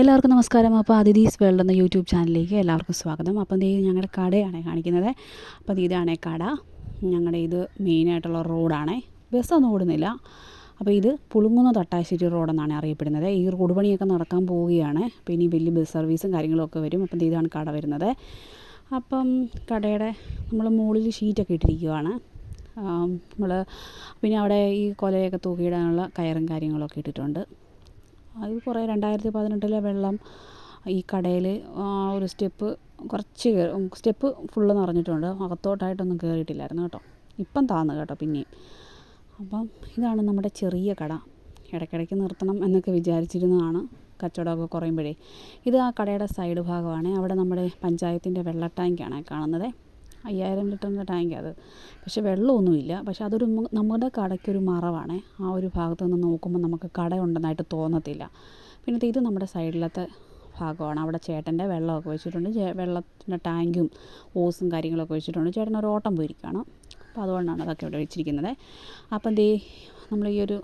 എല്ലാവർക്കും നമസ്കാരം. അപ്പോൾ അതിഥീസ് വേൾഡ് എന്ന യൂട്യൂബ് ചാനലിലേക്ക് എല്ലാവർക്കും സ്വാഗതം. അപ്പം ഇത് ഞങ്ങളുടെ കടയാണ് കാണിക്കുന്നത്. അപ്പം ഇതാണ് കട. ഞങ്ങളുടെ ഇത് മെയിനായിട്ടുള്ള റോഡാണ്. ബസ്സൊന്നും ഓടുന്നില്ല. അപ്പോൾ ഇത് പുളുങ്ങുന്ന തട്ടാശ്ശേരി റോഡെന്നാണ് അറിയപ്പെടുന്നത്. ഈ റോഡ് പണിയൊക്കെ നടക്കാൻ പോവുകയാണ്. അപ്പോൾ ഇനി വലിയ ബസ് സർവീസും കാര്യങ്ങളൊക്കെ വരും. അപ്പം ഇതാണ് കട വരുന്നത്. അപ്പം കടയുടെ നമ്മൾ മുകളിൽ ഷീറ്റൊക്കെ ഇട്ടിരിക്കുകയാണ് നമ്മൾ പിന്നെ അവിടെ ഈ കൊലയൊക്കെ തൂക്കിയിടാനുള്ള കയറും കാര്യങ്ങളൊക്കെ ഇട്ടിട്ടുണ്ട്. അത് കുറേ രണ്ടായിരത്തി പതിനെട്ടിലെ വെള്ളം ഈ കടയിൽ ആ ഒരു സ്റ്റെപ്പ് കുറച്ച് സ്റ്റെപ്പ് ഫുള്ള് നിറഞ്ഞിട്ടുണ്ട്. അകത്തോട്ടായിട്ടൊന്നും കയറിയിട്ടില്ലായിരുന്നു കേട്ടോ. ഇപ്പം താന്ന് കേട്ടോ പിന്നെയും. അപ്പം ഇതാണ് നമ്മുടെ ചെറിയ കട. ഇടയ്ക്കിടയ്ക്ക് നിർത്തണം എന്നൊക്കെ വിചാരിച്ചിരുന്നതാണ് കച്ചവടമൊക്കെ കുറയുമ്പോഴേ. ഇത് ആ കടയുടെ സൈഡ് ഭാഗമാണ്. അവിടെ നമ്മുടെ പഞ്ചായത്തിന്റെ വെള്ള ടാങ്കാണ് കാണുന്നത്. അയ്യായിരം ലിറ്ററിന്റെ ടാങ്ക് അത്. പക്ഷെ വെള്ളമൊന്നുമില്ല. പക്ഷെ അതൊരു നമ്മുടെ കടയ്ക്കൊരു മറവാണ്. ആ ഒരു ഭാഗത്ത് നിന്ന് നോക്കുമ്പോൾ നമുക്ക് കട ഉണ്ടെന്നായിട്ട് തോന്നത്തില്ല. പിന്നെ ഇത് നമ്മുടെ സൈഡിലത്തെ ഭാഗമാണ്. അവിടെ ചേട്ടന്റെ വെള്ളമൊക്കെ വെച്ചിട്ടുണ്ട് വെള്ളത്തിന്റെ ടാങ്കും ഓസും കാര്യങ്ങളൊക്കെ വെച്ചിട്ടുണ്ട് ചേട്ടൻ ഒരു ഓട്ടം പോയിരിക്കുകയാണ്. അപ്പോൾ അതുകൊണ്ടാണ് അതൊക്കെ ഇവിടെ വെച്ചിരിക്കുന്നത്. അപ്പം ദേ നമ്മൾ ഈ ഒരു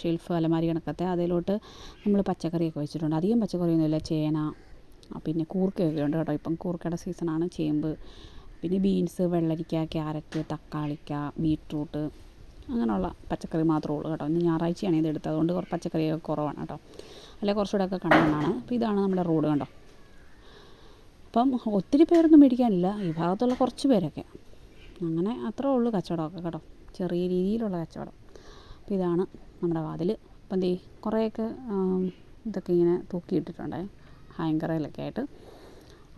ഷെൽഫ് അലമാരി കണക്കത്തെ അതിലോട്ട് നമ്മൾ പച്ചക്കറിയൊക്കെ വെച്ചിട്ടുണ്ട്. അധികം പച്ചക്കറിയൊന്നുമില്ല. ചേന പിന്നെ കൂർക്കയൊക്കെ ഉണ്ട് കേട്ടോ. ഇപ്പം കൂർക്കയുടെ സീസണാണ്. ചേമ്പ് പിന്നെ ബീൻസ് വെള്ളരിക്ക ക്യാരറ്റ് തക്കാളിക്ക ബീട്രൂട്ട് അങ്ങനെയുള്ള പച്ചക്കറി മാത്രമേ ഉള്ളൂ കേട്ടോ. ഇന്ന് ഞായറാഴ്ചയാണ് ഇത് എടുത്തത്. അതുകൊണ്ട് പച്ചക്കറിയൊക്കെ കുറവാണ് കേട്ടോ. അല്ലെ കുറച്ചുകൂടെ ഒക്കെ കണ്ടെന്നാണ് അപ്പോൾ ഇതാണ് നമ്മുടെ റോഡ് കണ്ടോ? അപ്പം ഒത്തിരി പേരൊന്നും മേടിക്കാനില്ല. ഈ ഭാഗത്തുള്ള കുറച്ച് പേരൊക്കെ. അങ്ങനെ അത്രേ ഉള്ളൂ കച്ചവടമൊക്കെ കേട്ടോ. ചെറിയ രീതിയിലുള്ള കച്ചവടം. അപ്പോൾ ഇതാണ് നമ്മുടെ വാതിൽ അപ്പം ദേ കുറേയൊക്കെ ഇതൊക്കെ ഇങ്ങനെ തൂക്കിയിട്ടിട്ടുണ്ട്. ഹാങ്കറിലൊക്കെ ആയിട്ട്.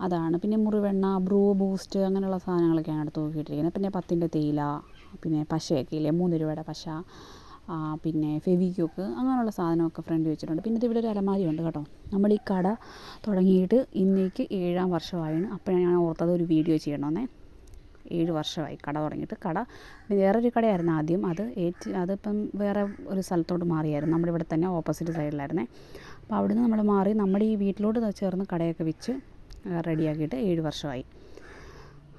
അതാണ്. പിന്നെ മുറിവെണ്ണ ബ്രൂ ബൂസ്റ്റ് അങ്ങനെയുള്ള സാധനങ്ങളൊക്കെയാണ് അടുത്ത് നോക്കിയിട്ടിരിക്കുന്നത്. പിന്നെ പത്തിന്റെ തേയില പിന്നെ പശയൊക്കെ ഇല്ലേ? മൂന്ന് രൂപയുടെ പശ പിന്നെ ഫെവിക്യൂക്ക് അങ്ങനെയുള്ള സാധനമൊക്കെ ഫ്രണ്ട് വെച്ചിട്ടുണ്ട്. പിന്നെ ഇവിടെ ഒരു അലമാരി ഉണ്ട് കേട്ടോ. നമ്മൾ ഈ കട തുടങ്ങിയിട്ട് ഇന്നേക്ക് ഏഴാം വർഷമായാണ്. അപ്പോഴാണ് ഞാൻ ഓർത്തത് ഒരു വീഡിയോ ചെയ്യണമെന്നേ. ഏഴ് വർഷമായി കട തുടങ്ങിയിട്ട്. കട വേറൊരു കടയായിരുന്നു ആദ്യം. അത് ഏറ്റ് അതിപ്പം വേറെ ഒരു സ്ഥലത്തോട്ട് മാറിയായിരുന്നു. നമ്മുടെ ഇവിടെ തന്നെ ഓപ്പോസിറ്റ് സൈഡിലായിരുന്നേ അപ്പോൾ അവിടുന്ന് നമ്മൾ മാറി നമ്മുടെ ഈ വീട്ടിലോട്ട് ചേർന്ന് കടയൊക്കെ വെച്ച് റെഡിയാക്കിയിട്ട് ഏഴ് വർഷമായി.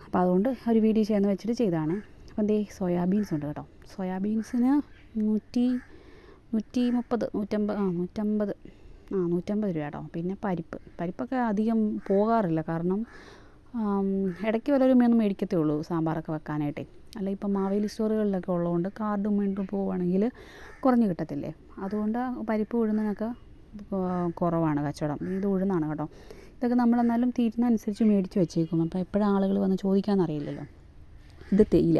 അപ്പോൾ അതുകൊണ്ട് ഒരു വീഡിയോ ചെയ്യാമെന്ന് വെച്ചിട്ട് ചെയ്തതാണ്. അപ്പം എന്തേ സോയാബീൻസ് ഉണ്ട് കേട്ടോ. സോയാബീൻസിന് നൂറ്റി നൂറ്റി മുപ്പത് നൂറ്റമ്പത് ആ നൂറ്റമ്പത് ആ നൂറ്റമ്പത് രൂപ കേട്ടോ. പിന്നെ പരിപ്പ്. പരിപ്പൊക്കെ അധികം പോകാറില്ല. കാരണം ഇടയ്ക്ക് വല്ലവരും ഒന്നും മേടിക്കത്തേ ഉള്ളൂ സാമ്പാറൊക്കെ വെക്കാനായിട്ടേ. അല്ല ഇപ്പം മാവേലി സ്റ്റോറുകളിലൊക്കെ ഉള്ളതുകൊണ്ട് കാർഡും വീണ്ടും പോവുകയാണെങ്കിൽ കുറഞ്ഞ് കിട്ടത്തില്ലേ? അതുകൊണ്ട് പരിപ്പ് ഉഴുന്നതിനൊക്കെ കുറവാണ് കച്ചവടം. ഇത് ഉഴുന്നാണ് കേട്ടോ. ഇതൊക്കെ നമ്മളെന്നാലും തീരുന്നതനുസരിച്ച് മേടിച്ച് വെച്ചേക്കും. അപ്പോൾ എപ്പോഴും ആളുകൾ വന്ന് ചോദിക്കാമെന്നറിയില്ലല്ലോ ഇത് തേയില.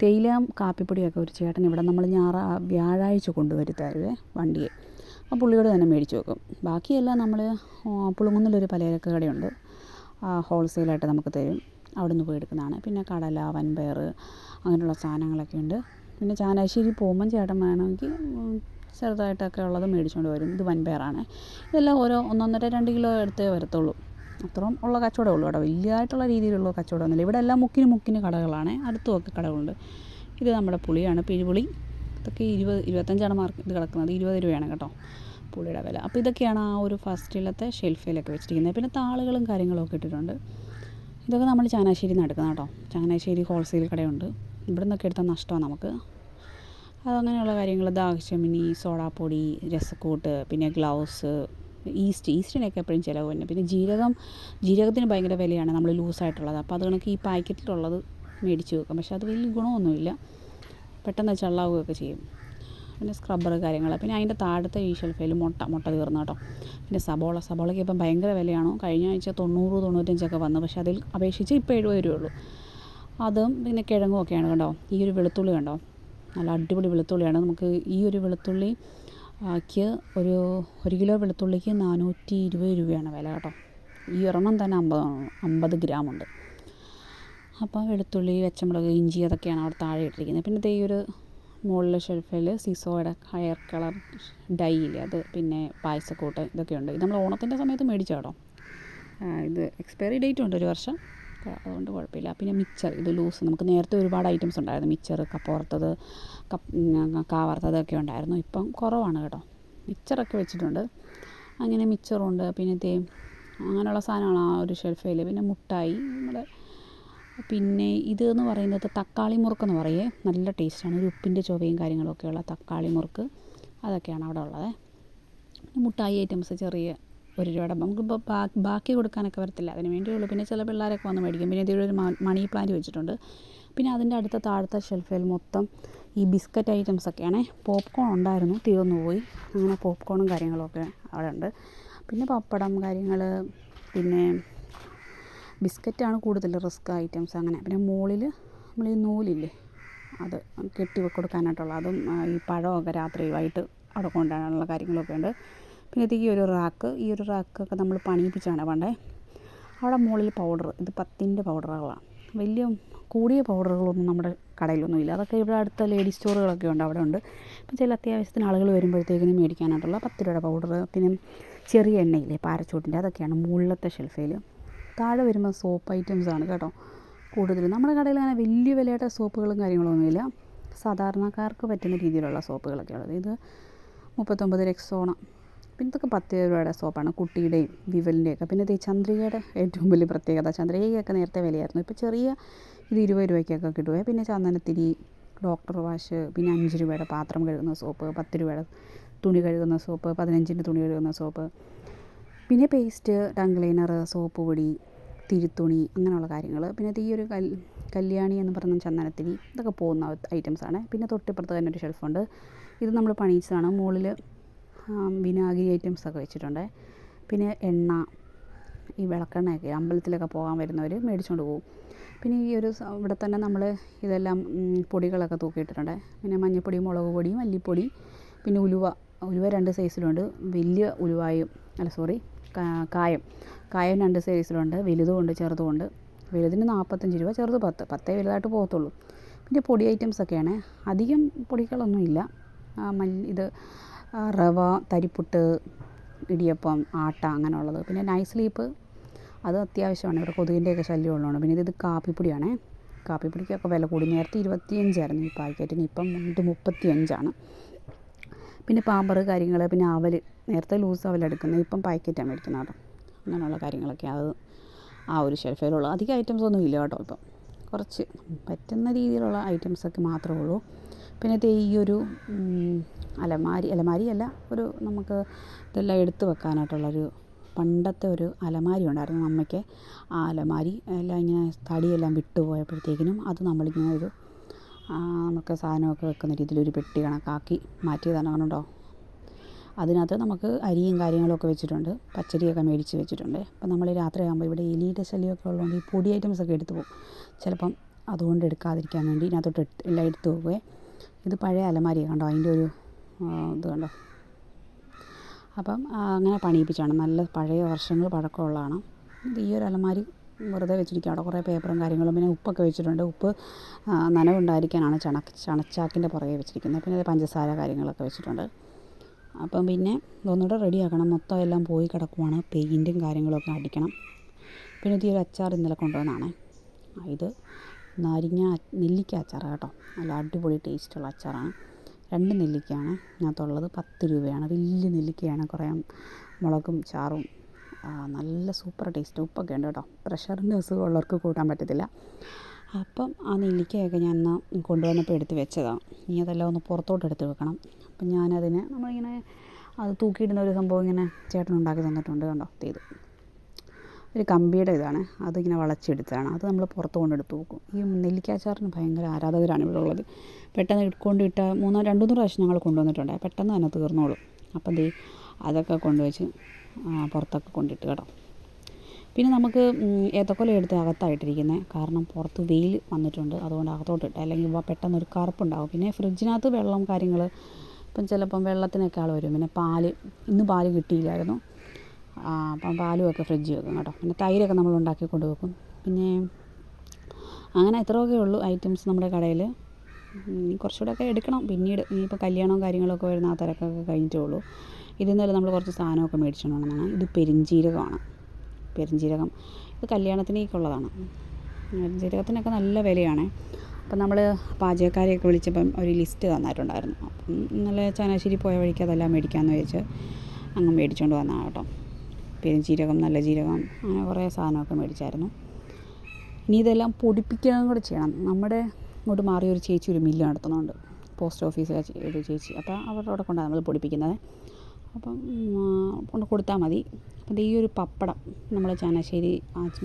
തേയിലയും കാപ്പിപ്പൊടിയൊക്കെ ഒരു ചേട്ടൻ ഇവിടെ നമ്മൾ ഞായറാ വ്യാഴാഴ്ച കൊണ്ടുവരും തരുവേ വണ്ടിയെ. ആ പുള്ളിയോട് തന്നെ മേടിച്ച് വെക്കും. ബാക്കിയെല്ലാം നമ്മൾ പുളുങ്ങുന്നിലൊരു പലചരക്ക് കടയുണ്ട്. ഹോൾസെയിലായിട്ട് നമുക്ക് തരും. അവിടെ നിന്ന് പോയി എടുക്കുന്നതാണ്. പിന്നെ കടല വൻപയർ അങ്ങനെയുള്ള സാധനങ്ങളൊക്കെ ഉണ്ട്. പിന്നെ ചാനാശ്ശേരി പോകുമ്പം ചേട്ടൻ വേണമെങ്കിൽ ചെറുതായിട്ടൊക്കെ ഉള്ളത് മേടിച്ചുകൊണ്ട് വരും. ഇത് വൻപയറാണ് ഇതെല്ലാം ഓരോ ഒന്നൊന്നര രണ്ട് കിലോ എടുത്തേ വരത്തുള്ളൂ. അത്രയും ഉള്ള കച്ചവടമേ ഉള്ളൂ. കേട്ടോ വലിയതായിട്ടുള്ള രീതിയിലുള്ള കച്ചവടമൊന്നുമില്ല. ഇവിടെ എല്ലാം മുക്കിന് മുക്കിന് കടകളാണ്. അടുത്തുമൊക്കെ കടകളുണ്ട്. ഇത് നമ്മുടെ പുളിയാണ്. പിഴിപുളി. ഇതൊക്കെ ഇരുപത് ഇരുപത്തഞ്ചാണ് മാർക്ക് ഇത് കിടക്കുന്നത് ഇരുപത് രൂപയാണ് കേട്ടോ പുളിയുടെ വില. അപ്പോൾ ഇതൊക്കെയാണ് ആ ഒരു ഫസ്റ്റിലത്തെ ഷെൽഫിലൊക്കെ വെച്ചിരിക്കുന്നത്. പിന്നെ താളുകളും കാര്യങ്ങളൊക്കെ ഇട്ടിട്ടുണ്ട്. ഇതൊക്കെ നമ്മൾ ചങ്ങനാശ്ശേരിയിൽ നിന്ന് എടുക്കുന്നത് കേട്ടോ. ചാനാശ്ശേരി ഹോൾസെയിൽ കടയുണ്ട്. ഇവിടെ നിന്നൊക്കെ എടുത്താൽ നഷ്ടമാണ് നമുക്ക്. അതങ്ങനെയുള്ള കാര്യങ്ങൾ ദാക്ഷമിനി സോഡാപ്പൊടി രസക്കൂട്ട് പിന്നെ ഗ്ലൗസ് ഈസ്റ്റ് ഈസ്റ്റിനൊക്കെ എപ്പോഴും ചിലവ് തന്നെ. പിന്നെ ജീരകം ജീരകത്തിന് ഭയങ്കര വിലയാണ് നമ്മൾ ലൂസായിട്ടുള്ളത്. അപ്പോൾ അത് കണക്ക് ഈ പാക്കറ്റിലുള്ളത് മേടിച്ച് വെക്കും. പക്ഷെ അത് വലിയ ഗുണമൊന്നുമില്ല. പെട്ടെന്ന് ചള്ളാവുകയൊക്കെ ചെയ്യും. പിന്നെ സ്ക്രബ്ബർ കാര്യങ്ങൾ പിന്നെ അതിന്റെ താഴത്തെ ഈ ഷെൽഫിൽ മുട്ട മുട്ട തീർന്നു കേട്ടോ. പിന്നെ സബോള സബോളയ്ക്ക് ഇപ്പം ഭയങ്കര വിലയാണോ? കഴിഞ്ഞ ആഴ്ച തൊണ്ണൂറ് തൊണ്ണൂറ്റഞ്ചൊക്കെ വന്നു. പക്ഷേ അതിൽ അപേക്ഷിച്ച് ഇപ്പോൾ എഴുപത് രൂപയുള്ളൂ അതും പിന്നെ കിഴങ്ങും ഒക്കെയാണ് കണ്ടോ? ഈ ഒരു വെളുത്തുള്ളി കണ്ടോ? നല്ല അടിപൊളി വെളുത്തുള്ളിയാണ്. നമുക്ക് ഈ ഒരു വെളുത്തുള്ളി ആക്കിയ ഒരു ഒരു കിലോ വെളുത്തുള്ളിക്ക് നാനൂറ്റി ഇരുപത് രൂപയാണ് വില കേട്ടോ. ഈ ഒരെണ്ണം തന്നെ അമ്പത് അമ്പത് ഗ്രാമുണ്ട്. അപ്പോൾ വെളുത്തുള്ളി പച്ചമുളക് ഇഞ്ചി അതൊക്കെയാണ് അവിടെ താഴെ ഇട്ടിരിക്കുന്നത്. പിന്നെ ദേ ഈ ഒരു മുകളിലെ ഷെൽഫിൽ സിസോയുടെ ഹയർ കളർ ഡൈ ഇല്ലേ അത് പിന്നെ പായസക്കൂട്ട് ഇതൊക്കെയുണ്ട്. ഇത് നമ്മൾ ഓണത്തിന്റെ സമയത്ത് മേടിച്ചാട്ടോ ഇത് എക്സ്പയറി ഡേറ്റ് ഉണ്ട് ഒരു വർഷം. ആ, അതുകൊണ്ട് കുഴപ്പമില്ല. പിന്നെ മിച്ചർ ഇത് ലൂസ് നമുക്ക് നേരത്തെ ഒരുപാട് ഐറ്റംസ് ഉണ്ടായിരുന്നു. മിച്ചർ കപ്പ കപ്പ് കാവർത്തതൊക്കെ ഉണ്ടായിരുന്നു. ഇപ്പം കുറവാണ് കേട്ടോ. മിച്ചറൊക്കെ വെച്ചിട്ടുണ്ട്. അങ്ങനെ മിച്ചറുണ്ട് പിന്നെ തേ അങ്ങനെയുള്ള സാധനമാണ് ആ ഒരു ഷെൽഫിൽ പിന്നെ മുട്ടായി നമ്മുടെ പിന്നെ ഇത് എന്ന് പറയുന്നത് തക്കാളി മുറുക്കെന്ന് പറയേ. നല്ല ടേസ്റ്റാണ് ഒരു ഉപ്പിന്റെ ചുവയും കാര്യങ്ങളൊക്കെയുള്ള തക്കാളി മുറുക്ക്. അതൊക്കെയാണ് അവിടെ ഉള്ളത്. മുട്ടായി ഐറ്റംസ് ചെറിയ ഒരു രൂപയുടെ നമുക്കിപ്പോൾ ബാക്കി കൊടുക്കാനൊക്കെ വരത്തില്ല. അതിന് വേണ്ടിയുള്ളൂ. പിന്നെ ചില പിള്ളേരൊക്കെ വന്ന് മേടിക്കും. പിന്നെ ഇതിലൊരു മണി പ്ലാന്റ് വെച്ചിട്ടുണ്ട്. പിന്നെ അതിന്റെ അടുത്ത താഴത്തെ ഷെൽഫിൽ മൊത്തം ഈ ബിസ്ക്കറ്റ് ഐറ്റംസ് ഒക്കെയാണേ. പോപ്കോൺ ഉണ്ടായിരുന്നു. തീർന്നു പോയി. അങ്ങനെ പോപ്കോണും കാര്യങ്ങളൊക്കെ അവിടെ ഉണ്ട്. പിന്നെ പപ്പടം കാര്യങ്ങൾ പിന്നെ ബിസ്ക്കറ്റാണ് കൂടുതൽ റിസ്ക് ഐറ്റംസ് അങ്ങനെ. പിന്നെ മുകളിൽ നമ്മൾ ഈ നൂലില്ലേ? അത് കെട്ടി കൊടുക്കാനായിട്ടുള്ള അതും ഈ പഴമൊക്കെ രാത്രി വൈകിട്ട് അവിടെ കൊണ്ടുപോകാനുള്ള കാര്യങ്ങളൊക്കെ ഉണ്ട്. പിന്നെ ഈ ഒരു റാക്ക് ഈ ഒരു റാക്കൊക്കെ നമ്മൾ പണിയിപ്പിച്ചാണ് വേണ്ടേ. അവിടെ മുകളിൽ പൗഡർ ഇത് പത്തിന്റെ പൗഡറുകളാണ് വലിയ കൂടിയ പൗഡറുകളൊന്നും നമ്മുടെ കടയിലൊന്നും ഇല്ല അതൊക്കെ ഇവിടെ അടുത്ത ലേഡീസ് സ്റ്റോറുകളൊക്കെ ഉണ്ട് അവിടെ ഉണ്ട്. ഇപ്പം ചില അത്യാവശ്യത്തിന് ആളുകൾ വരുമ്പോഴത്തേക്കിനും മേടിക്കാനായിട്ടുള്ള പത്ത് രൂപയുടെ പൗഡർ പിന്നെ ചെറിയ എണ്ണയില്ലേ പാരച്ചൂട്ടിന്റെ അതൊക്കെയാണ് മുകളിലത്തെ ഷെൽഫിൽ താഴെ വരുമ്പോൾ സോപ്പ് ഐറ്റംസ് ആണ് കേട്ടോ കൂടുതലും. നമ്മുടെ കടയിൽ അങ്ങനെ വലിയ വിലയുടെ സോപ്പുകളും കാര്യങ്ങളൊന്നുമില്ല. സാധാരണക്കാർക്ക് പറ്റുന്ന രീതിയിലുള്ള സോപ്പുകളൊക്കെ ഉള്ളത് ഇത് മുപ്പത്തൊമ്പത് രക്സോണ പിന്നെ ഇതൊക്കെ പത്ത് രൂപയുടെ സോപ്പാണ് കുട്ടിയുടെയും വിവലിന്റെയൊക്കെ. പിന്നെ ഇത് ചന്ദ്രികയുടെ ഏറ്റവും വലിയ പ്രത്യേകത ചന്ദ്രികയൊക്കെ നേരത്തെ വിലയായിരുന്നു. ഇപ്പോൾ ചെറിയ ഇത് ഇരുപത് രൂപയ്ക്കൊക്കെ കിട്ടുക പിന്നെ ചന്ദനത്തിരി ഡോക്ടർ വാഷ് പിന്നെ അഞ്ച് രൂപയുടെ പാത്രം കഴുകുന്ന സോപ്പ് പത്ത് രൂപയുടെ തുണി കഴുകുന്ന സോപ്പ് പതിനഞ്ചിന്റെ തുണി കഴുകുന്ന സോപ്പ്. പിന്നെ പേസ്റ്റ് ടങ് സോപ്പ് പൊടി തിരുത്തുണി അങ്ങനെയുള്ള കാര്യങ്ങൾ. പിന്നെ ഈ ഒരു കല്യാണി എന്ന് പറയുന്ന ചന്ദനത്തിരി ഇതൊക്കെ പോകുന്ന ഐറ്റംസാണ്. പിന്നെ തൊട്ടിപ്പുറത്ത് തന്നെ ഒരു ഷെൽഫുണ്ട്. ഇത് നമ്മൾ പണിയിച്ചതാണ് മുകളിൽ വിനാഗിരി ഐറ്റംസ് ഒക്കെ വെച്ചിട്ടുണ്ട്. പിന്നെ എണ്ണ ഈ വിളക്കെണ്ണയൊക്കെ അമ്പലത്തിലൊക്കെ പോകാൻ വരുന്നവർ മേടിച്ചുകൊണ്ട് പോകും. പിന്നെ ഈ ഒരു ഇവിടെ തന്നെ നമ്മൾ ഇതെല്ലാം പൊടികളൊക്കെ തൂക്കിയിട്ടിട്ടുണ്ട്. പിന്നെ മഞ്ഞൾപ്പൊടി മുളക് പൊടി മല്ലിപ്പൊടി പിന്നെ ഉലുവ. ഉലുവ രണ്ട് സൈസിലുണ്ട്. വലിയ ഉലുവായും അല്ല സോറി കായം. കായം രണ്ട് സൈസിലുണ്ട്. വലുതുമുണ്ട് ചെറുതുമുണ്ട്. വലുതിന് നാൽപ്പത്തഞ്ച് രൂപ ചെറുത് പത്ത്. പത്തേ വലുതായിട്ട് പോകത്തുള്ളൂ. പിന്നെ പൊടി ഐറ്റംസ് ഒക്കെയാണ് അധികം പൊടികളൊന്നുമില്ല. ആ, മല്ലി ഇത് റവ തരിപ്പുട്ട് ഇടിയപ്പം ആട്ട അങ്ങനെയുള്ളത്. പിന്നെ നൈസ് സ്ലീപ്പ് അത് അത്യാവശ്യമാണ്. ഇവിടെ കൊതുകിന്റെയൊക്കെ ശല്യം ഉള്ളതാണ് പിന്നെ ഇത് കാപ്പിപ്പൊടിയാണേ. കാപ്പിപ്പൊടിക്കൊക്കെ വില കൂടി. നേരത്തെ ഇരുപത്തിയഞ്ചായിരുന്നു ഈ പാക്കറ്റിന് ഇപ്പം ഇത് മുപ്പത്തിയഞ്ചാണ്. പിന്നെ പാമ്പർ കാര്യങ്ങൾ പിന്നെ അവൽ നേരത്തെ ലൂസ് അവൽ എടുക്കുന്നത്. ഇപ്പം പാക്കറ്റാണ് മേടിക്കുന്നത് കേട്ടോ. അങ്ങനെയുള്ള കാര്യങ്ങളൊക്കെ അത് ആ ഒരു ഷെൽഫേലുള്ളൂ അധികം ഐറ്റംസ് ഒന്നും ഇല്ല കേട്ടോ ഇപ്പം. കുറച്ച് പറ്റുന്ന രീതിയിലുള്ള ഐറ്റംസൊക്കെ മാത്രമേ ഉള്ളൂ. പിന്നെ ദേ ഈ ഒരു അലമാരി അലമാരിയല്ല ഒരു നമുക്ക് ഇതെല്ലാം എടുത്ത് വെക്കാനായിട്ടുള്ളൊരു പണ്ടത്തെ ഒരു അലമാരി ഉണ്ടായിരുന്നു അമ്മയ്ക്ക്. ആ അലമാരി എല്ലാം ഇങ്ങനെ തടിയെല്ലാം വിട്ടുപോയപ്പോഴത്തേക്കിനും അത് നമ്മളിങ്ങനെ ഒരു നമുക്ക് സാധനമൊക്കെ വെക്കുന്ന രീതിയിൽ ഒരു പെട്ടി കണക്കാക്കി മാറ്റിയതാണ്. കണ്ടോ? അതിനകത്ത് നമുക്ക് അരിയും കാര്യങ്ങളൊക്കെ വെച്ചിട്ടുണ്ട് പച്ചരിയൊക്കെ മേടിച്ച് വെച്ചിട്ടുണ്ട്. അപ്പം നമ്മൾ രാത്രിയാകുമ്പോൾ ഇവിടെ എലിയുടെ ശല്യമൊക്കെ ഉള്ളതുകൊണ്ട് ഈ പൊടി ഐറ്റംസ് ഒക്കെ എടുത്ത് പോകും. ചിലപ്പം അതുകൊണ്ട് എടുക്കാതിരിക്കാൻ വേണ്ടി ഇതിനകത്തോട്ട് എല്ലാം എടുത്തു പോകുവേ ഇത് പഴയ അലമാരി കണ്ടോ? അതിന്റെ ഒരു ഇത് കണ്ടോ? അപ്പം അങ്ങനെ പണിയിപ്പിച്ചാണ്. നല്ല പഴയ വർഷങ്ങൾ പഴക്കമുള്ളതാണ്. ഇത് ഈ ഒരു അലമാരി വെറുതെ വെച്ചിരിക്കുക അവിടെ കുറേ പേപ്പറും കാര്യങ്ങളും പിന്നെ ഉപ്പൊക്കെ വെച്ചിട്ടുണ്ട്. ഉപ്പ് നനവുണ്ടായിരിക്കാനാണ് ചണ ചണച്ചാക്കിന്റെ പുറകെ വെച്ചിരിക്കുന്നത്. പിന്നെ പഞ്ചസാര കാര്യങ്ങളൊക്കെ വെച്ചിട്ടുണ്ട്. അപ്പം പിന്നെ ഇതൊന്നുകൂടെ റെഡിയാക്കണം. മൊത്തം എല്ലാം പോയി കിടക്കുവാണ്. പെയിന്റും കാര്യങ്ങളൊക്കെ അടിക്കണം. പിന്നെ ഈ ഒരു അച്ചാർ ഇന്നലെ കൊണ്ടുവന്നതാണ് ഇത് നാരങ്ങ നെല്ലിക്ക അച്ചാർ കേട്ടോ. നല്ല അടിപൊളി ടേസ്റ്റുള്ള അച്ചാറാണ്. രണ്ട് നെല്ലിക്കയാണ്. ഇതിനകത്തുള്ളത് പത്ത് രൂപയാണ്. വലിയ നെല്ലിക്കയാണ്. കുറേ മുളകും ചാറും. നല്ല സൂപ്പർ ടേസ്റ്റ് ഉപ്പൊക്കെ ഉണ്ട് കേട്ടോ. പ്രഷറിന്റെ അസുഖമുള്ളവർക്ക് കൂട്ടാൻ പറ്റത്തില്ല. അപ്പം ആ നെല്ലിക്കയൊക്കെ ഞാൻ എന്നാൽ കൊണ്ടുവന്നപ്പോൾ എടുത്ത് വെച്ചതാണ് ഇനി അതെല്ലാം ഒന്ന് പുറത്തോട്ട് എടുത്ത് വെക്കണം. അപ്പം ഞാനതിന് നമ്മളിങ്ങനെ അത് തൂക്കിയിടുന്ന ഒരു സംഭവം ഇങ്ങനെ ചേട്ടൻ ഉണ്ടാക്കി തന്നിട്ടുണ്ട് കണ്ടോ. ഇത്. ഒരു കമ്പിയുടെ ഇതാണ്. അതിങ്ങനെ വളച്ചെടുത്തതാണ്. അത് നമ്മൾ പുറത്ത് കൊണ്ടെടുത്ത് വെക്കും. ഈ നെല്ലിക്കാച്ചാറിന് ഭയങ്കര ആരാധകരാണ് ഇവിടെ ഉള്ളത്. പെട്ടെന്ന് കൊണ്ടിട്ട മൂന്നോ രണ്ടു മൂന്ന് പ്രാവശ്യം ഞങ്ങൾ കൊണ്ടുവന്നിട്ടുണ്ട്. പെട്ടെന്ന് തന്നെ തീർന്നോളും. അപ്പം ദേ അതൊക്കെ കൊണ്ടുവച്ച് പുറത്തൊക്കെ കൊണ്ടിട്ട് കേട്ടോ. പിന്നെ നമുക്ക് ഏത്തക്കൊല എടുത്ത് അകത്തായിട്ടിരിക്കുന്നത് കാരണം പുറത്ത് വെയിൽ വന്നിട്ടുണ്ട്. അതുകൊണ്ട് അകത്തോട്ടിട്ട് അല്ലെങ്കിൽ പെട്ടെന്ന് ഒരു കറുപ്പുണ്ടാകും പിന്നെ ഫ്രിഡ്ജിനകത്ത് വെള്ളം കാര്യങ്ങൾ ഇപ്പം ചിലപ്പം വെള്ളത്തിനൊക്കെ ആൾ വരും. പിന്നെ പാൽ ഇന്ന് പാൽ കിട്ടിയില്ലായിരുന്നു. അപ്പം പാലുമൊക്കെ ഫ്രിഡ്ജിൽ വെക്കും കേട്ടോ. പിന്നെ തൈരൊക്കെ നമ്മൾ ഉണ്ടാക്കി കൊണ്ട് വെക്കും പിന്നെ അങ്ങനെ ഇത്രയൊക്കെ ഉള്ളൂ ഐറ്റംസ് നമ്മുടെ കടയിൽ കുറച്ചുകൂടെ ഒക്കെ എടുക്കണം. പിന്നീട് ഇനിയിപ്പോൾ കല്യാണവും കാര്യങ്ങളൊക്കെ വരുന്ന ആ തിരക്കൊക്കെ കഴിഞ്ഞിട്ടേ ഉള്ളൂ. ഇതിൽ നിന്നല്ല നമ്മൾ കുറച്ച് സാധനമൊക്കെ മേടിച്ചുകൊണ്ട് വന്നതാണ് ഇത് പെരിഞ്ചീരകമാണ്. പെരിഞ്ചീരകം. ഇത് കല്യാണത്തിനേക്കുള്ളതാണ്. പെരിഞ്ചീരകത്തിനൊക്കെ നല്ല വിലയാണ്. അപ്പം നമ്മൾ പാചകക്കാരെയൊക്കെ വിളിച്ചപ്പം ഒരു ലിസ്റ്റ് തന്നിട്ടുണ്ടായിരുന്നു. അപ്പം ഇന്നലെ ചങ്ങനാശ്ശേരി പോയ വഴിക്ക് അതെല്ലാം മേടിക്കാമെന്ന് ചോദിച്ച് അങ്ങ് മേടിച്ചുകൊണ്ട് വന്നതാണ് കേട്ടോ. പെരുംജീരകം നല്ല ജീരകം അങ്ങനെ കുറേ സാധനമൊക്കെ മേടിച്ചായിരുന്നു. ഇനി ഇതെല്ലാം പൊടിപ്പിക്കുകയും കൂടെ ചെയ്യണം. നമ്മുടെ ഇങ്ങോട്ട് മാറിയ ഒരു ചേച്ചി ഒരു മില്ല് നടത്തുന്നുണ്ട്. പോസ്റ്റ് ഓഫീസിലെ ഒരു ചേച്ചി. അപ്പോൾ അവരുടെ അവിടെ കൊണ്ടാണ് നമ്മൾ പൊടിപ്പിക്കുന്നത്. അപ്പം കൊണ്ട് കൊടുത്താൽ മതി. അപ്പം ഈ ഒരു പപ്പടം നമ്മൾ ചാനാശ്ശേരി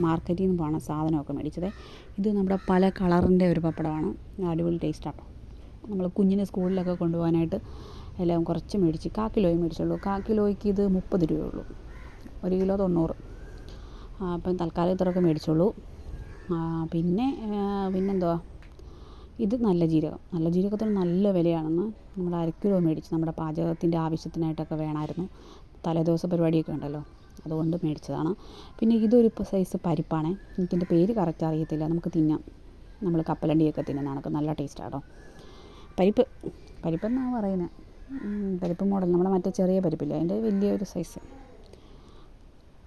മാർക്കറ്റിൽ നിന്ന് പോകണം സാധനമൊക്കെ മേടിച്ചത്. ഇത് നമ്മുടെ പല കളറിന്റെ ഒരു പപ്പടമാണ്. അടിപൊളി ടേസ്റ്റാണ് നമ്മൾ കുഞ്ഞിനെ സ്കൂളിലൊക്കെ കൊണ്ടുപോകാനായിട്ട് എല്ലാം കുറച്ച് മേടിച്ച് കാ കിലോയും മേടിച്ചുള്ളൂ. കാ കിലോയ്ക്ക് ഇത് മുപ്പത് രൂപയുള്ളൂ ഒരു കിലോ തൊണ്ണൂറ്. അപ്പം തൽക്കാലം ഇത്രയൊക്കെ മേടിച്ചോളൂ. പിന്നെ പിന്നെന്തുവാ? ഇത് നല്ല ജീരകം. നല്ല ജീരകത്തിന് നല്ല വിലയാണെന്ന് നമ്മൾ അര കിലോ മേടിച്ചു. നമ്മുടെ പാചകത്തിന്റെ ആവശ്യത്തിനായിട്ടൊക്കെ വേണമായിരുന്നു. തലേദിവസ പരിപാടിയൊക്കെ ഉണ്ടല്ലോ അതുകൊണ്ട് മേടിച്ചതാണ്. പിന്നെ ഇതൊരു സൈസ് പരിപ്പാണ്. എനിക്കിതിന്റെ പേര് കറക്റ്റ് അറിയത്തില്ല. നമുക്ക് തിന്നാം. നമ്മൾ കപ്പലണ്ടിയൊക്കെ തിന്നുന്നതാണ് നല്ല ടേസ്റ്റാട്ടോ പരിപ്പ്. പരിപ്പെന്നാണ് പറയുന്നത് പരിപ്പ് മോഡൽ. നമ്മുടെ മറ്റേ ചെറിയ പരിപ്പില്ല? അതിന്റെ വലിയൊരു സൈസ്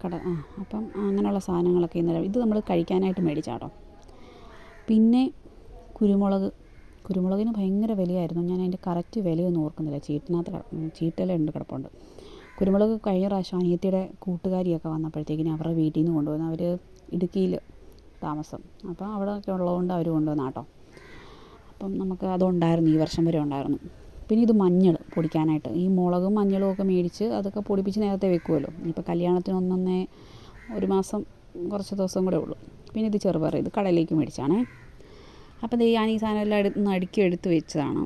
കട ആ അപ്പം അങ്ങനെയുള്ള സാധനങ്ങളൊക്കെ ഇന്നലെ ഇത് നമ്മൾ കഴിക്കാനായിട്ട് മേടിച്ചാട്ടോ. പിന്നെ കുരുമുളക് കുരുമുളകിന് ഭയങ്കര വിലയായിരുന്നു. ഞാൻ അതിന്റെ കറക്റ്റ് വിലയൊന്നും ഓർക്കുന്നില്ല. ചീട്ടിനകത്ത് ചീട്ടലുണ്ട് കിടപ്പുണ്ട്. കുരുമുളക് കഴിഞ്ഞ പ്രാവശ്യം അനിയത്തിയുടെ കൂട്ടുകാരിയൊക്കെ വന്നപ്പോഴത്തേക്കിനും അവരുടെ വീട്ടിൽ നിന്ന് കൊണ്ടുവന്ന് അവർ ഇടുക്കിയിൽ താമസം. അപ്പോൾ അവിടെ ഒക്കെ ഉള്ളതുകൊണ്ട് അവർ കൊണ്ടുവന്ന കേട്ടോ അപ്പം നമുക്ക് അതുണ്ടായിരുന്നു ഈ വർഷം വരെ ഉണ്ടായിരുന്നു. പിന്നെ ഇത് മഞ്ഞൾ പൊടിക്കാനായിട്ട്. ഈ മുളകും മഞ്ഞളും ഒക്കെ മേടിച്ച് അതൊക്കെ പൊടിപ്പിച്ച് നേരത്തെ വെക്കുമല്ലോ ഇപ്പോൾ കല്യാണത്തിന് ഒന്നൊന്നേ ഒരു മാസം കുറച്ച് ദിവസം കൂടെ ഉള്ളൂ. പിന്നെ ഇത് ചെറുപയർ ഇത് കടയിലേക്ക് മേടിച്ചാണേ. അപ്പോൾ ഈ ഞാൻ ഈ സാധനം എല്ലാം എടുത്ത് അടുക്കി എടുത്ത് വെച്ചതാണ്.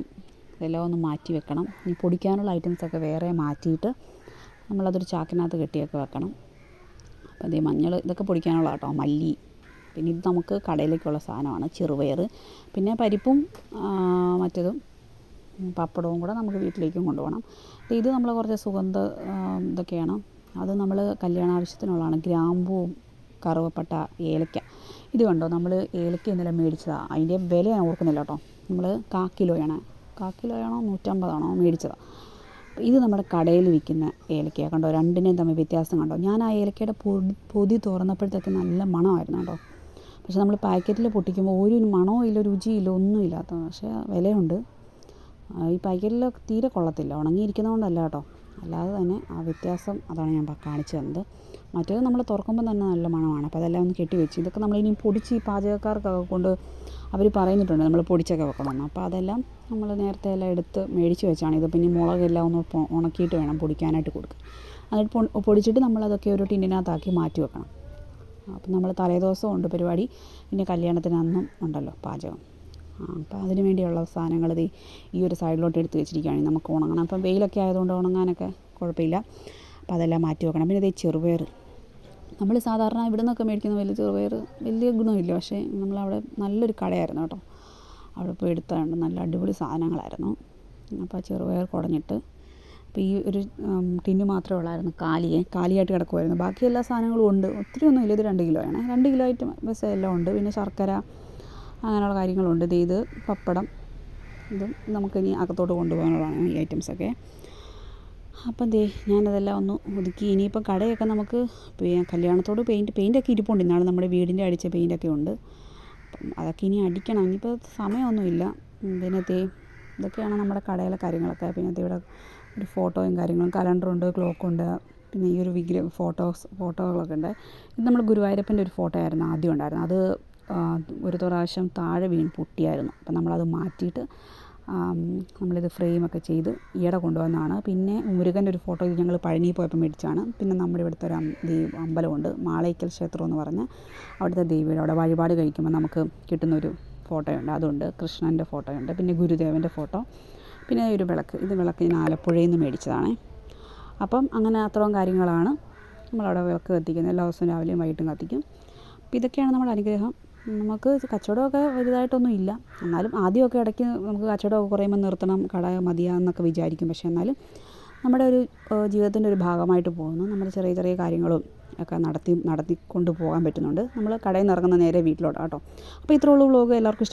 ഇതെല്ലാം ഒന്ന് മാറ്റി വെക്കണം. ഈ പൊടിക്കാനുള്ള ഐറ്റംസൊക്കെ വേറെ മാറ്റിയിട്ട് നമ്മളതൊരു ചാക്കിനകത്ത് കെട്ടിയൊക്കെ വെക്കണം. അപ്പോൾ ഇതേ മഞ്ഞൾ ഇതൊക്കെ പൊടിക്കാനുള്ള കേട്ടോ മല്ലി. പിന്നെ ഇത് നമുക്ക് കടയിലേക്കുള്ള സാധനമാണ് ചെറുപയർ പിന്നെ പരിപ്പും മറ്റതും പപ്പടവും കൂടെ നമുക്ക് വീട്ടിലേക്കും കൊണ്ടുപോകണം. ഇത് നമ്മൾ കുറച്ച് സുഗന്ധ ഇതൊക്കെയാണ്. അത് നമ്മൾ കല്യാണ ആവശ്യത്തിനുള്ളതാണ് ഗ്രാമ്പൂവും കറുവപ്പട്ട ഏലക്ക. ഇത് കണ്ടോ? നമ്മൾ ഏലക്ക ഇന്നലെ മേടിച്ചതാണ് അതിന്റെ വില ഞാൻ ഓർക്കുന്നില്ല കേട്ടോ. നമ്മൾ കാ കിലോയാണ്. കാ കിലോയാണോ? നൂറ്റമ്പതാണോ? മേടിച്ചതാണ് ഇത് നമ്മുടെ കടയിൽ വിൽക്കുന്ന ഏലക്കയാണ് കണ്ടോ? രണ്ടിനെയും തമ്മിൽ വ്യത്യാസം കണ്ടോ? ഞാൻ ആ ഏലക്കയുടെ പൊടി പൊതി തുറന്നപ്പോഴത്തേക്ക് നല്ല മണമായിരുന്നു കേട്ടോ. പക്ഷേ നമ്മൾ പാക്കറ്റിൽ പൊട്ടിക്കുമ്പോൾ ഒരു മണവും ഇല്ല രുചിയില്ല ഒന്നുമില്ലാത്ത. പക്ഷേ വിലയുണ്ട്. ഈ പാക്കറ്റിൽ തീരെ കൊള്ളത്തില്ല. ഉണങ്ങിയിരിക്കുന്നതുകൊണ്ടല്ല കേട്ടോ. അല്ലാതെ തന്നെ ആ വ്യത്യാസം അതാണ് ഞാൻ കാണിച്ചു തന്നത്. മറ്റേത് നമ്മൾ തുറക്കുമ്പോൾ തന്നെ നല്ല മണമാണ്. അപ്പോൾ അതെല്ലാം ഒന്ന് കെട്ടി വെച്ച് ഇതൊക്കെ ഇനി പൊടിച്ച് ഈ പാചകക്കാർക്കൊക്കെ കൊണ്ട് അവർ പറയുന്നിട്ടുണ്ട് നമ്മൾ പൊടിച്ചൊക്കെ വെക്കണമെന്ന്. അപ്പോൾ അതെല്ലാം നമ്മൾ നേരത്തെ എല്ലാം എടുത്ത് മേടിച്ച് വെച്ചാണ് ഇത്. പിന്നെ മുളകെല്ലാം ഒന്ന് ഉണക്കിയിട്ട് വേണം പൊടിക്കാനായിട്ട് കൊടുക്കുക എന്നിട്ട് പൊടിച്ചിട്ട് നമ്മളതൊക്കെ ഒരു ടിന്നിനകത്താക്കി മാറ്റി വെക്കണം. അപ്പം നമ്മൾ തലേദിവസം ഉണ്ട് പരിപാടി. പിന്നെ കല്യാണത്തിന് അന്നും ഉണ്ടല്ലോ പാചകം. അപ്പം അതിന് വേണ്ടിയുള്ള സാധനങ്ങൾ ഇത് ഈ ഒരു സൈഡിലോട്ട് എടുത്ത് വെച്ചിരിക്കുകയാണ് നമുക്ക് ഉണങ്ങണം. അപ്പം വെയിലൊക്കെ ആയതുകൊണ്ട് ഉണങ്ങാനൊക്കെ കുഴപ്പമില്ല. അപ്പോൾ അതെല്ലാം മാറ്റി വെക്കണം. പിന്നെ ഇതേ ചെറുപയർ നമ്മൾ സാധാരണ ഇവിടെ നിന്നൊക്കെ മേടിക്കുന്ന വലിയ ചെറുപയർ വലിയ ഗുണമില്ല. പക്ഷേ നമ്മളവിടെ നല്ലൊരു കടയായിരുന്നു കേട്ടോ. അവിടെ പോയി എടുത്തതുകൊണ്ട് നല്ല അടിപൊളി സാധനങ്ങളായിരുന്നു. അപ്പോൾ ചെറുപയർ കുടഞ്ഞിട്ട് അപ്പോൾ ഈ ഒരു ടിന്ന് മാത്രമേ ഉള്ളായിരുന്നു കാലിയെ. കാലിയായിട്ട് കിടക്കുമായിരുന്നു ബാക്കി എല്ലാ സാധനങ്ങളും ഉണ്ട്. ഒത്തിരി ഒന്നും ഇല്ല. ഇത് രണ്ട് കിലോ ആണ് രണ്ട് കിലോ ആയിട്ട് ബസ് എല്ലാം ഉണ്ട്. പിന്നെ ശർക്കര അങ്ങനെയുള്ള കാര്യങ്ങളുണ്ട്. ഇത് പപ്പടം. ഇതും നമുക്കിനി അകത്തോട്ട് കൊണ്ടുപോകാനുള്ളതാണ് ഈ ഐറ്റംസൊക്കെ. അപ്പം ദേ ഞാനതെല്ലാം ഒന്ന് ഒതുക്കി. ഇനിയിപ്പം കടയൊക്കെ നമുക്ക് കല്യാണത്തോട് പെയിന്റ് പെയിന്റൊക്കെ ഇരിപ്പുണ്ട്. ഇന്നാൾ നമ്മുടെ വീടിന്റെ അടിച്ച പെയിന്റൊക്കെ ഉണ്ട്. അപ്പം അതൊക്കെ ഇനി അടിക്കണം. ഇനിയിപ്പോൾ സമയമൊന്നുമില്ല. പിന്നെ ദേ ഇതൊക്കെയാണ് നമ്മുടെ കടയിലെ കാര്യങ്ങളൊക്കെ. പിന്നെ ഇവിടെ ഒരു ഫോട്ടോയും കാര്യങ്ങളും കലണ്ടറുണ്ട് ക്ലോക്കുണ്ട്. പിന്നെ ഈ ഒരു വിഗ്രഹം ഫോട്ടോസ് ഫോട്ടോകളൊക്കെ ഉണ്ട്. ഇത് നമ്മൾ ഗുരുവായൂരപ്പന്റെ ഒരു ഫോട്ടോ ആയിരുന്നു ആദ്യം ഉണ്ടായിരുന്നത്. അത് ഒരു പ്രാവശ്യം താഴെ വീണ് പൊട്ടിയായിരുന്നു. അപ്പം നമ്മളത് മാറ്റിയിട്ട് നമ്മളിത് ഫ്രെയിമൊക്കെ ചെയ്ത് ഈയിടെ കൊണ്ടുവന്നതാണ്. പിന്നെ മുരുകന്റെ ഒരു ഫോട്ടോ ഇത് ഞങ്ങൾ പഴനി പോയപ്പോൾ മേടിച്ചാണ് പിന്നെ നമ്മുടെ ഇവിടുത്തെ ഒരു അമ്പലമുണ്ട്. മാളയ്ക്കൽ ക്ഷേത്രം എന്ന് പറഞ്ഞ് അവിടുത്തെ ദേവിയുടെ അവിടെ വഴിപാട് കഴിക്കുമ്പോൾ നമുക്ക് കിട്ടുന്നൊരു ഫോട്ടോയുണ്ട്. അതുണ്ട്. കൃഷ്ണന്റെ ഫോട്ടോയുണ്ട്. പിന്നെ ഗുരുദേവന്റെ ഫോട്ടോ. പിന്നെ ഒരു വിളക്ക്. ഇത് വിളക്ക് ഞാൻ ആലപ്പുഴയിൽ നിന്ന് മേടിച്ചതാണ്. അപ്പം അങ്ങനെ അത്രയും കാര്യങ്ങളാണ് നമ്മളവിടെ വിളക്ക് കത്തിക്കുന്നത്. എല്ലാ ദിവസവും രാവിലെയും വൈകിട്ടും കത്തിക്കും. അപ്പോൾ ഇതൊക്കെയാണ് നമ്മുടെ അനുഗ്രഹം. നമുക്ക് കച്ചവടമൊക്കെ വലുതായിട്ടൊന്നും ഇല്ല. എന്നാലും ആദ്യമൊക്കെ ഇടയ്ക്ക് നമുക്ക് കച്ചവടമൊക്കെ കുറയുമ്പോൾ നിർത്തണം കട മതിയാന്നൊക്കെ വിചാരിക്കും. പക്ഷേ എന്നാലും നമ്മുടെ ഒരു ജീവിതത്തിന്റെ ഒരു ഭാഗമായിട്ട് പോകുന്നു. നമ്മൾ ചെറിയ ചെറിയ കാര്യങ്ങളും ഒക്കെ നടത്തി നടത്തിക്കൊണ്ട് പോകാൻ പറ്റുന്നുണ്ട്. നമ്മൾ കടയിൽ നിന്ന് ഇറങ്ങുന്ന നേരെ വീട്ടിലോട്ടാണ് കേട്ടോ. അപ്പോൾ ഇത്രയുള്ള വ്ളോഗ്. എല്ലാവർക്കും ഇഷ്ടം